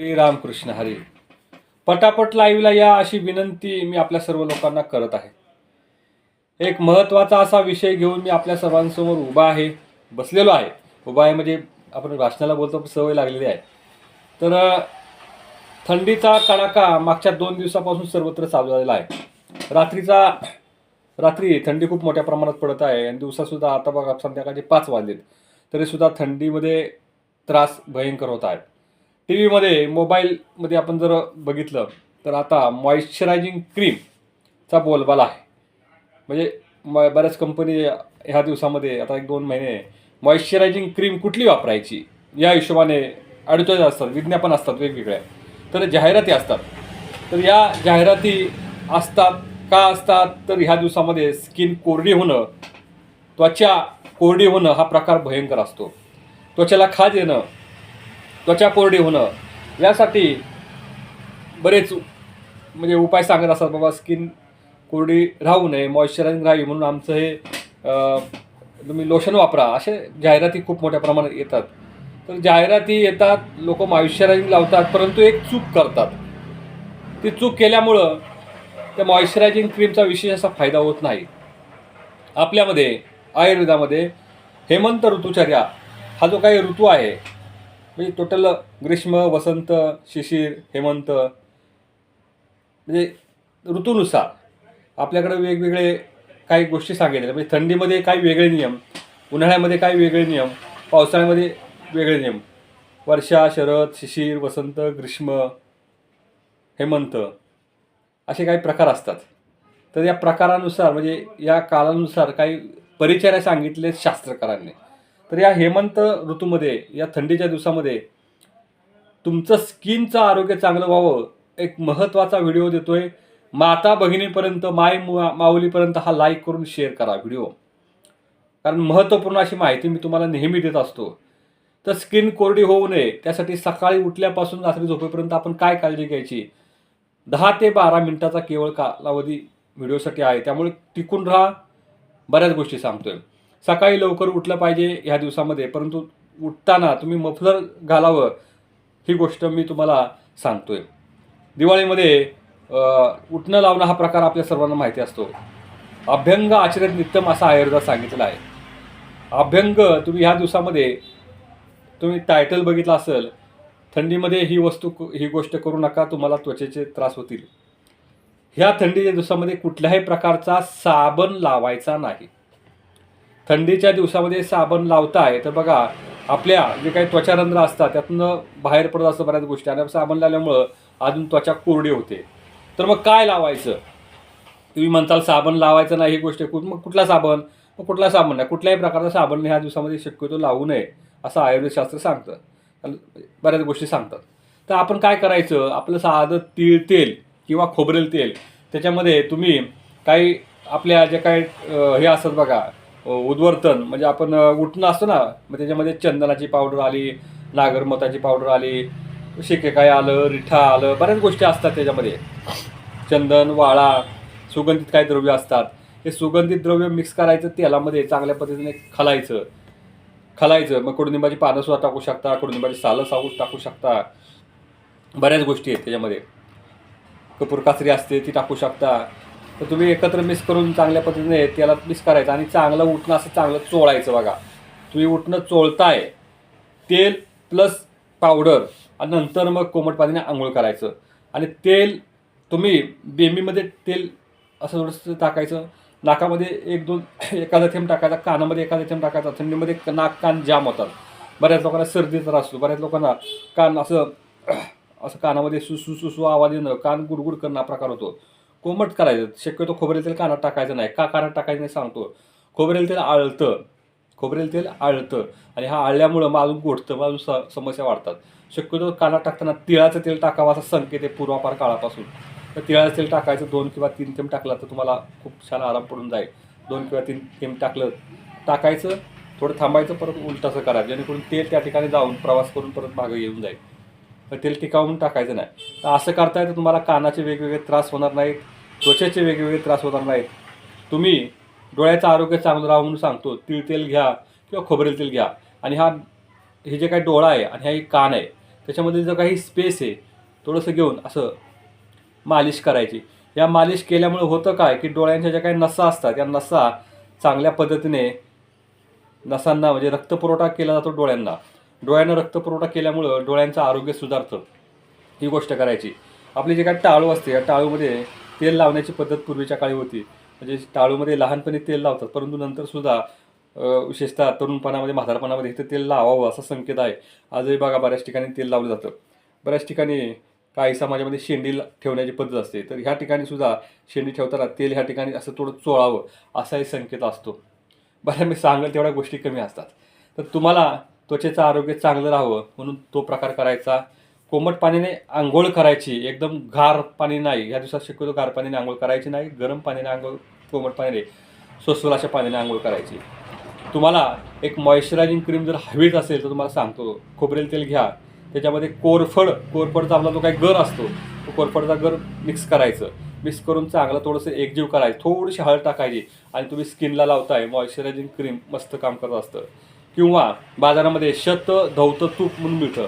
श्रीरामकृष्ण हरी. पटापट लाईव्हला या अशी विनंती मी आपल्या सर्व लोकांना करत आहे. एक महत्त्वाचा असा विषय घेऊन मी आपल्या सर्वांसमोर उभा आहे बसलेलो आहे. उभा आहे म्हणजे आपण भाषणाला बोलतो सवय लागलेली आहे. तर थंडीचा कडाका मागच्या दोन दिवसापासून सर्वत्र चालू झालेला आहे. रात्रीचा रात्री थंडी खूप मोठ्या प्रमाणात पडत आहे आणि दिवसासुद्धा आता बघा संध्याकाळचे पाच वाजलेत. तरीसुद्धा थंडीमध्ये त्रास भयंकर होत आहे. टी व्हीमध्ये मोबाईलमध्ये आपण जर बघितलं तर आता मॉइश्चरायझिंग क्रीमचा बोलबाला आहे. म्हणजे म बऱ्याच कंपनी ह्या दिवसामध्ये आता एक दोन महिने मॉइश्चरायझिंग क्रीम कुठली वापरायची? या हिशोबाने ॲडव्हर्टाईज असतात विज्ञापन असतात वेगवेगळ्या. तर जाहिराती असतात. तर या जाहिराती असतात का असतात तर ह्या दिवसामध्ये स्किन कोरडी होणं त्वचा कोरडी होणं हा प्रकार भयंकर असतो. त्वचेला खाज येणं त्वचा कोरडी होणं. यासाठी बरेच म्हणजे उपाय सांगत असतात बाबा स्किन कोरडी राहू नये मॉइश्चरायझिंग राहावी म्हणून आमचं हे तुम्ही लोशन वापरा. असे जाहिराती खूप मोठ्या प्रमाणात येतात. तर जाहिराती येतात लोक मॉइश्चरायझिंग लावतात परंतु एक चूक करतात. ती चूक केल्यामुळं त्या मॉइश्चरायझिंग क्रीमचा विशेष असा फायदा होत नाही. आपल्यामध्ये आयुर्वेदामध्ये हेमंत ऋतुचर्या हा जो काही ऋतू आहे म्हणजे टोटल ग्रीष्म वसंत शिशिर हेमंत म्हणजे ऋतूनुसार आपल्याकडे वेगवेगळे काही गोष्टी सांगितल्या. म्हणजे थंडीमध्ये काही वेगळे नियम उन्हाळ्यामध्ये काही वेगळे नियम पावसाळ्यामध्ये वेगळे नियम. वर्षा शरद शिशिर वसंत ग्रीष्म हेमंत असे काही प्रकार असतात. तर या प्रकारानुसार म्हणजे या काळानुसार काही परिचर्या सांगितले शास्त्रकारांनी. तर या हेमंत ऋतूमध्ये या थंडीच्या दिवसामध्ये तुमचं स्किनचं आरोग्य चांगलं व्हावं एक महत्त्वाचा व्हिडिओ देतोय. माता भगिनीपर्यंत माय माऊलीपर्यंत हा लाईक करून शेअर करा व्हिडिओ. कारण महत्त्वपूर्ण अशी माहिती मी तुम्हाला नेहमी देत असतो. तर स्किन कोरडी होऊ नये त्यासाठी सकाळी उठल्यापासून रात्री झोपेपर्यंत आपण काय काळजी घ्यायची? दहा ते बारा मिनिटाचा केवळ कालावधी व्हिडिओसाठी आहे त्यामुळे टिकून राहा. बऱ्याच गोष्टी सांगतोय. सकाळी लवकर उठलं पाहिजे ह्या दिवसामध्ये परंतु उठताना तुम्ही मफलर घालावं ही गोष्ट मी तुम्हाला सांगतोय. दिवाळीमध्ये उठणं लावणं हा प्रकार आपल्या सर्वांना माहिती असतो. अभ्यंग आचरित नित्यम असा आयुर्वेदात सांगितलेला आहे. अभ्यंग तुम्ही ह्या दिवसामध्ये तुम्ही टायटल बघितलं असेल थंडीमध्ये ही वस्तू ही गोष्ट करू नका तुम्हाला त्वचेचे त्रास होतील. ह्या थंडीच्या दिवसामध्ये कुठल्याही प्रकारचा साबण लावायचा नाही. थंडीच्या दिवसामध्ये साबण लावताय तर बघा आपल्या जे काही त्वचारंध्र असतात त्यातनं बाहेर पडत असतं बऱ्याच गोष्टी. आणि साबण लावल्यामुळं अजून त्वचा कोरडी होते. तर मग काय लावायचं? तुम्ही म्हणताल साबण लावायचं नाही ही गोष्ट आहे. कुठ- मग कुठला साबण? मग कुठला साबण नाही. कुठल्याही प्रकारचा साबण ह्या दिवसामध्ये शक्यतो लावू नये असं आयुर्वेदशास्त्र सांगतं. बऱ्याच गोष्टी सांगतात. तर आपण काय करायचं? आपलं साधं तीळ तेल किंवा खोबरेल तेल त्याच्यामध्ये तुम्ही काही आपल्या जे काही हे असतात बघा उद्वर्तन म्हणजे आपण उठणं असतं ना मग त्याच्यामध्ये चंदनाची पावडर आली नागरमताची पावडर आली शेकेकाय आलं रिठा आलं बऱ्याच गोष्टी असतात त्याच्यामध्ये. चंदन वाळा सुगंधित काही द्रव्य असतात. हे सुगंधित द्रव्य मिक्स करायचं तेलामध्ये चांगल्या पद्धतीने खलायचं. खलायचं मग कडुनिंबाची पानंसुद्धा टाकू शकता कडुनिंबाची सालं साऊस टाकू शकता. बऱ्याच गोष्टी आहेत त्याच्यामध्ये. कपूर कासरी असते ती टाकू शकता. तर तुम्ही एकत्र मिक्स करून चांगल्या पद्धतीने त्याला मिक्स करायचं आणि चांगलं उठणं असं चांगलं चोळायचं बघा. तुम्ही उठणं चोळताय तेल प्लस पावडर आणि नंतर मग कोमट पाण्याने आंघोळ करायचं. आणि तेल तुम्ही बेमीमध्ये तेल असं थोडंसं टाकायचं. नाकामध्ये एक दोन एखादा थेंब टाकायचा कानामध्ये एखादा थेंब टाकायचा थंडीमध्ये नाक कान जाम होतात. बऱ्याच लोकांना सर्दी त्रास असतो बऱ्याच लोकांना कान असं असं कानामध्ये सुसू सुसू आवाज येणं कान गुडगुड करणं हा प्रकार होतो. कोमट करायचं. शक्यतो खोबरेल तेल कानात टाकायचं नाही. का कानात टाकायचं नाही सांगतो. खोबरेल तेल आळतं. खोबरेल तेल आळतं. आणि हा आळल्यामुळं मग अजून गोठतं. मग अजून स- समस्या वाढतात. शक्यतो कानात टाकताना तिळाचं तेल टाकावं असा संकेत आहे पूर्वापार काळापासून. तर तिळाचं तेल टाकायचं. दोन किंवा तीन थेंब टाकला तर तुम्हाला खूप छान आराम पडून जाईल. दोन किंवा तीन थेंब टाकलं. टाकायचं. थोडं थांबायचं. परत उलटासं करायचं जेणेकरून तेल त्या ठिकाणी जाऊन प्रवास करून परत मागं येऊन जाईल. तर तेल टिकावून टाकायचं नाही. तर असं करताय तर तुम्हाला कानाचे वेगवेगळे त्रास होणार नाहीत. त्वचेचे वेगवेगळे त्रास होताना आहेत. तुम्ही डोळ्याचं आरोग्य चांगलं राहा म्हणून सांगतो तिळ तेल घ्या किंवा खोबरेल तेल घ्या. आणि हा हे जे काही डोळा आहे आणि हा एक कान आहे त्याच्यामध्ये जो काही स्पेस आहे थोडंसं घेऊन असं मालिश करायची. या मालिश केल्यामुळे होतं काय की डोळ्यांच्या ज्या काही नसा असतात या नसा चांगल्या पद्धतीने नसांना म्हणजे रक्तपुरवठा केला जातो डोळ्यांना. डोळ्यांना रक्तपुरवठा केल्यामुळं डोळ्यांचं आरोग्य सुधारतं. ही गोष्ट करायची. आपली जे काही टाळू असते या टाळूमध्ये तेल लावण्याची पद्धत पूर्वीच्या काळी होती. म्हणजे टाळूमध्ये लहानपणी तेल लावतात परंतु नंतर सुद्धा विशेषतः तरुणपणामध्ये म्हातारपणामध्ये इथं तेल लावावं असा संकेत आहे. आजही बघा बऱ्याच ठिकाणी तेल लावलं जातं. बऱ्याच ठिकाणी काही समाजामध्ये शेंडी ठेवण्याची पद्धत असते. तर ह्या ठिकाणी सुद्धा शेंडी ठेवताना तेल ह्या ठिकाणी असं थोडं चोळावं असाही संकेत असतो. बऱ्या मी सांगेल तेवढ्या गोष्टी कमी असतात. तर तुम्हाला त्वचेचं आरोग्य चांगलं राहावं म्हणून तो प्रकार करायचा. कोमट पाण्याने आंघोळ करायची. एकदम गार पाणी नाही. या दिवसात शक्यतो गार पाण्याने आंघोळ करायची नाही. गरम पाण्याने आंघोळ कोमट पाण्याने स्वस्वलाच्या पाण्याने आंघोळ करायची. तुम्हाला एक मॉइश्चरायझिंग क्रीम जर हवीच असेल तर तुम्हाला सांगतो. खोबरेल तेल घ्या. त्याच्यामध्ये कोरफड कोरफडचा आपला जो काही गर असतो तो कोरफडचा गर मिक्स करायचं. मिक्स करून चांगलं थोडंसं एकजीव करायचं. थोडीशी हळद टाकायची आणि तुम्ही स्किनला लावताय मॉइश्चरायझिंग क्रीम मस्त काम करत असतं. किंवा बाजारामध्ये शत धवतं तूप म्हणून मिळतं.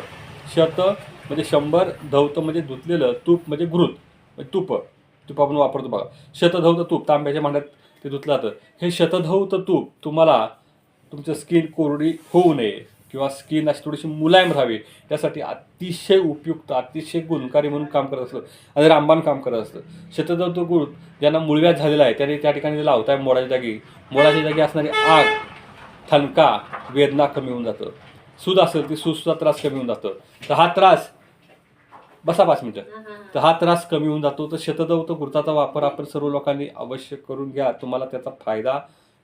शत म्हणजे शंभर धवतं म्हणजे धुतलेलं तूप म्हणजे घृत म्हणजे तूप. तूप आपण वापरतो बघा. शतधवतं तूप तांब्याच्या मांड्यात ते धुतलं जातं. हे शतधवतं तूप तुम्हाला तुमचं स्किन कोरडी होऊ नये किंवा स्किन अशी थोडीशी मुलायम राहावी. त्यासाठी अतिशय उपयुक्त अतिशय गुणकारी म्हणून काम करत असतं. आणि रामबाण काम करत असतं. शतधवतं गुळ ज्यांना मुळव्यात झालेला आहे त्याने त्या ठिकाणी लावताय मोडाच्या जागी मोडाच्या जागी असणारी आग ठणका वेदना कमी होऊन जातं. सूज असेल ती सूजचा त्रास कमी होऊन जातं. तर हा त्रास बसा पाच मिनिटं. तर हा त्रास कमी होऊन जातो. तर शतदवत गुरुताचा वापर आपण सर्व लोकांनी अवश्य करून घ्या. तुम्हाला त्याचा फायदा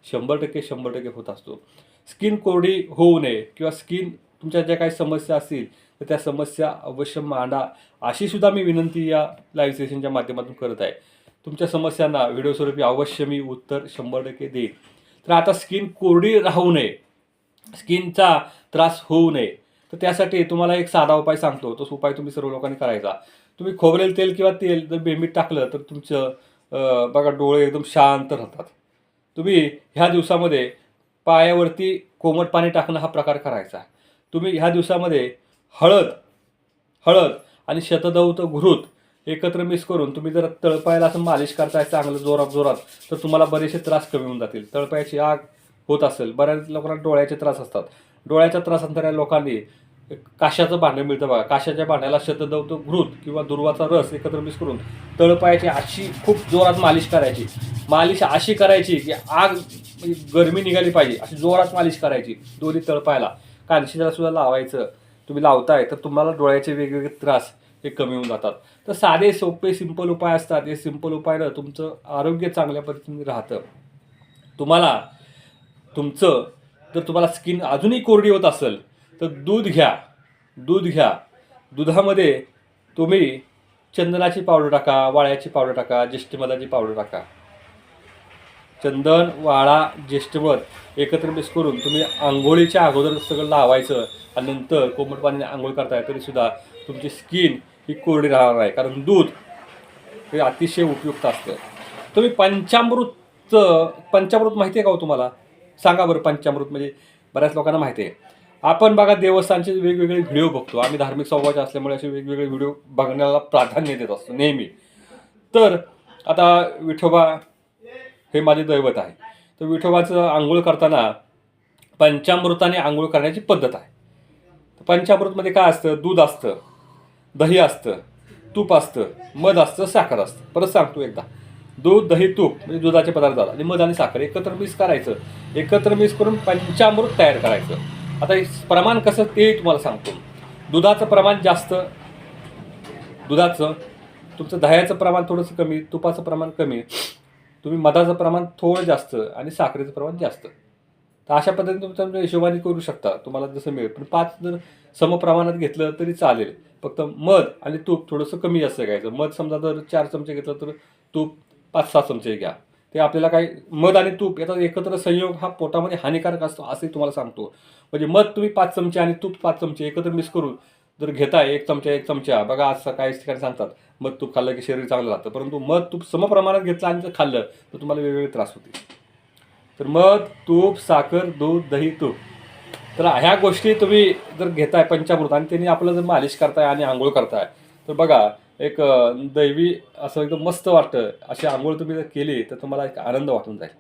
शंभर टक्के शंभर टक्के होत असतो. स्किन कोरडी होऊ नये किंवा स्किन तुमच्या ज्या काही समस्या असतील तर त्या समस्या अवश्य मांडा. अशी सुद्धा मी विनंती या लाईव्ह सेशनच्या माध्यमातून करत आहे. तुमच्या समस्यांना व्हिडिओ स्वरूपी अवश्य मी उत्तर शंभर टक्के देईन. तर आता स्किन कोरडी राहू नये. स्किनचा त्रास होऊ नये. तर त्यासाठी तुम्हाला एक साधा उपाय सांगतो. तो उपाय तुम्ही सर्व लोकांनी करायचा. तुम्ही खोबरेल तेल किंवा तेल जर बेंबीत टाकलं तर तुमचं बघा डोळे एकदम शांत राहतात. तुम्ही ह्या दिवसामध्ये पायावरती कोमट पाणी टाकणं हा प्रकार करायचा. तुम्ही ह्या दिवसामध्ये हळद हळद आणि शतदौत घृत एकत्र मिक्स करून तुम्ही जर तळपायाला असं मालिश करताय चांगलं जोरात जोरात तर तुम्हाला बरेचसे त्रास कमी होऊन जातील. तळपायाची आग होत असेल. बऱ्याच लोकांना डोळ्याचे त्रास असतात. डोळ्याच्या त्रास या लोकांनी काशाचं भांडं मिळतं बघा. काशाच्या भांड्याला शतदौत घृत किंवा दुर्वाचा रस एकत्र मिक्स करून तळपायाची अशी खूप जोरात मालिश करायची. मालिश अशी करायची की आग म्हणजे गरमी निघाली पाहिजे. अशी जोरात मालिश करायची दोन्ही तळपायाला. कानशिला सुद्धा लावायचं. तुम्ही लावताय तर तुम्हाला डोळ्याचे वेगवेगळे त्रास हे कमी होऊन जातात. तर साधे सोपे सिंपल उपाय असतात. हे सिंपल उपाय तुमचं आरोग्य चांगल्या पद्धतीने राहतं. तुम्हाला तुमचं जर तुम्हाला स्किन अजूनही कोरडी होत असेल तर दूध घ्या. दूध घ्या. दुधामध्ये तुम्ही चंदनाची पावडर टाका वाळ्याची पावडर टाका ज्येष्ठमधाची पावडर टाका. चंदन वाळा ज्येष्ठमध एकत्र मिक्स करून तुम्ही आंघोळीच्या अगोदर सगळं लावायचं आणि नंतर कोमट पाण्याने आंघोळ करताय तरीसुद्धा तुमची स्किन ही कोरडी राहणार आहे कारण दूध हे अतिशय उपयुक्त असतं. तुम्ही पंचामृतचं पंचामृत माहिती आहे का हो तुम्हाला? सांगा बरं पंचामृत म्हणजे बऱ्याच लोकांना माहिती आहे. आपण बघा देवस्थानचे वेगवेगळे व्हिडिओ बघतो. आम्ही धार्मिक स्वभावाचे असल्यामुळे असे वेगवेगळे व्हिडिओ बघण्याला प्राधान्य देत असतो नेहमी. तर आता विठोबा हे माझे दैवत आहे. तर विठोबाचं आंघोळ करताना पंचामृताने आंघोळ करण्याची पद्धत आहे. पंचामृतमध्ये काय असतं? दूध असतं दही असतं तूप असतं मध असतं साखर असतं. परत सांगतो एकदा. दूध दही तूप म्हणजे दुधाचे पदार्थ झाला. आणि मध आणि साखर एकत्र मिक्स करायचं. एकत्र मिक्स करून पंचामृत तयार करायचं. आता प्रमाण कसं ते तुम्हाला सांगतो. दुधाचं प्रमाण जास्त दुधाचं तुमचं दह्याचं प्रमाण थोडंसं कमी तुपाचं प्रमाण कमी तुम्ही मधाचं प्रमाण थोडं जास्त आणि साखरेचं प्रमाण जास्त. तर अशा पद्धतीने तुम्ही तुमच्या हिशोबाने करू शकता तुम्हाला जसं मिळेल. पण पाच जर समप्रमाणात घेतलं तरी चालेल. फक्त मध आणि तूप थोडंसं कमी जास्त घ्यायचं. मध समजा जर चार चमचे घेतलं तर तूप पाच सहा चमचे घ्या. ते आपल्याला काही मध आणि तूप याचा एकत्र संयोग हा पोटामध्ये हानिकारक असतो असे तुम्हाला सांगतो. म्हणजे मध तुम्ही पाच चमचे आणि तूप पाच चमचे एकत्र मिक्स करून जर घेताय एक चमचा एक चमचा बघा असं काही ठिकाणी सांगतात मध तूप खाल्लं की शरीर चांगलं राहतं परंतु मध तूप समप्रमाणात घेतलं आणि जर खाल्लं तर तुम्हाला वेगवेगळे त्रास होतील. तर मध तूप साखर दूध दही तूप. तर ह्या गोष्टी तुम्ही जर घेताय पंचामृत आणि त्यांनी आपलं जर मालिश करताय आणि आंघोळ करताय तर बघा एक दैवी असं एकदम मस्त वाटतं. अशी आंघोळ तुम्ही जर केली तर तुम्हाला एक आनंद वाटून जाईल.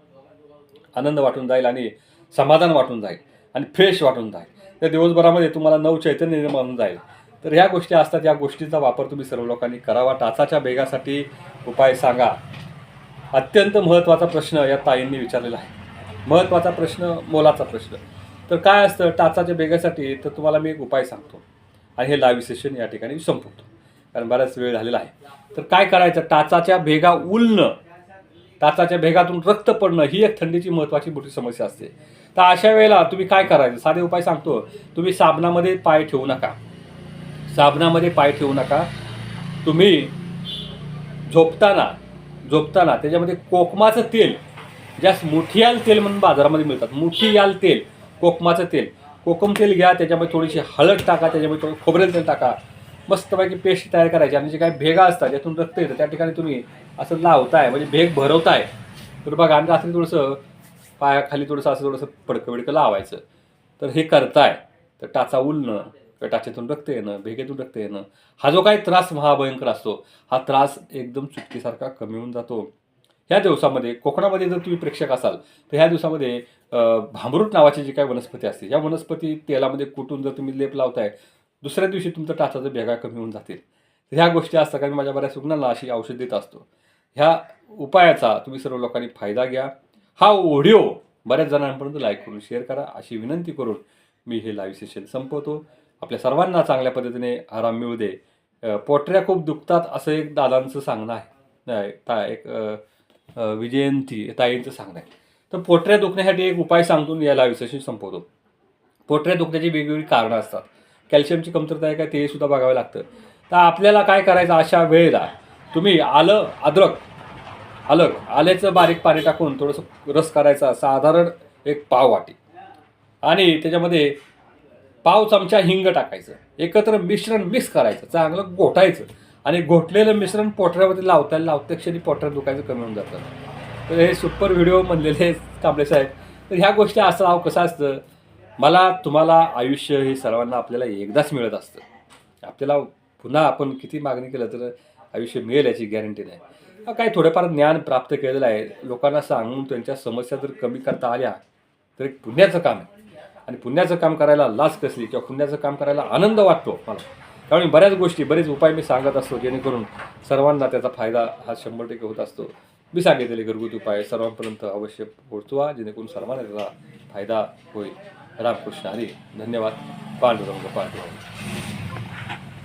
आनंद वाटून जाईल आणि समाधान वाटून जाईल आणि फ्रेश वाटून जाईल. त्या दिवसभरामध्ये तुम्हाला नव चैतन्य निर्माण होऊन जाईल. तर ह्या गोष्टी असतात या गोष्टीचा वापर तुम्ही सर्व लोकांनी करावा. टाचाच्या बेगासाठी उपाय सांगा. अत्यंत महत्त्वाचा प्रश्न या ताईंनी विचारलेला आहे. महत्त्वाचा प्रश्न मोलाचा प्रश्न. तर काय असतं टाचाच्या बेगासाठी तर तुम्हाला मी एक उपाय सांगतो. आणि हे लाईव्ह सेशन या ठिकाणी संपवतो. कारण बराच वेळ झालेला आहे. तर काय करायचं? टाचाच्या भेगा उलणं. टाचाच्या भेगातून रक्त पडणं ही एक थंडीची महत्त्वाची मोठी समस्या असते. तर अशा वेळेला तुम्ही काय करायचं? साधे उपाय सांगतो. तुम्ही साबणामध्ये पाय ठेवू नका. साबणामध्ये पाय ठेवू नका. तुम्ही झोपताना झोपताना त्याच्यामध्ये कोकमाचं तेल ज्यास मुठियाल तेल म्हणून बाजारामध्ये मिळतात. मुठियाल तेल कोकमाचं तेल. कोकम तेल घ्या त्याच्यामध्ये थोडीशी हळद टाका त्याच्यामध्ये थोडं खोबरेल तेल टाका. मस्तपैकी पेस्ट तयार करायची. आणि जे काही भेगा असतात ज्यातून रक्त येतं त्या ठिकाणी तुम्ही असं लावताय म्हणजे भेग भरवताय तर बघा आणि असं थोडंसं पायाखाली थोडंसं असं थोडंसं पडकं बिडकं लावायचं. तर हे करताय. तर टाचा उलणं किंवा टाचेतून रक्त येणं भेगेतून रक्त येणं हा जो काही त्रास महाभयंकर असतो हा त्रास एकदम चुटकीसारखा कमी होऊन जातो. ह्या दिवसामध्ये कोकणामध्ये जर तुम्ही प्रेक्षक असाल तर ह्या दिवसामध्ये भांबरूट नावाची जी काही वनस्पती असते या वनस्पती तेलामध्ये कुटून जर तुम्ही लेप लावताय दुसऱ्या दिवशी तुमचं टाचाचं भेगा कमी होऊन जातील. तर ह्या गोष्टी असतात कारण मी माझ्या बऱ्याच रुग्णांना अशी औषध देत असतो. ह्या उपायाचा तुम्ही सर्व लोकांनी फायदा घ्या. हा ओडिओ बऱ्याच जणांपर्यंत लाईक करून शेअर करा. अशी विनंती करून मी हे लाईव्ह सेशन संपवतो. आपल्या सर्वांना चांगल्या पद्धतीने आराम मिळू दे. पोटऱ्या खूप दुखतात असं एक दादांचं सांगणं आहे. ता एक विजयंती ताईंचं सांगणं आहे. तर पोटऱ्या दुखण्यासाठी एक उपाय सांगतो या लाईव्ह सेशन संपवतो. पोटऱ्या दुखण्याची वेगवेगळी कारणं असतात. कॅल्शियमची कमतरता आहे का ते सुद्धा बघावं लागतं. तर आपल्याला काय करायचं अशा वेळेला तुम्ही आलं अद्रक अलग आल्याचं बारीक पाणी टाकून थोडंसं रस करायचा साधारण एक पाव वाटी. आणि त्याच्यामध्ये पाव चमचा हिंग टाकायचं. एकत्र मिश्रण मिक्स करायचं चांगलं घोटायचं. आणि घोटलेलं मिश्रण पोटऱ्यामध्ये लावता लावत्या क्षणी पोटऱ्यात दुखायचं कमी होऊन जातं. तर हे सुपर व्हिडिओ म्हणलेले कांबळे साहेब. तर ह्या गोष्टी असं अहो कसं असतं? मला तुम्हाला आयुष्य हे सर्वांना आपल्याला एकदाच मिळत असतं. आपल्याला पुन्हा आपण किती मागणी केलं तर आयुष्य मिळेल याची गॅरंटी नाही. काय काही थोडेफार ज्ञान प्राप्त केलेलं आहे. लोकांना सांगून त्यांच्या समस्या जर कमी करता आल्या तर एक पुण्याचं काम आहे. आणि पुण्याचं काम करायला लाच कसली किंवा पुण्याचं काम करायला आनंद वाटतो मला. त्यामुळे बऱ्याच गोष्टी बरेच उपाय मी सांगत असतो जेणेकरून सर्वांना त्याचा फायदा हा शंभर टक्के होत असतो. मी सांगितलेले घरगुती उपाय सर्वांपर्यंत अवश्य पोहोचवा जेणेकरून सर्वांना त्याचा फायदा होईल. रामकृष्ण हरी. धन्यवाद. पांडुरंग पांडुरंग.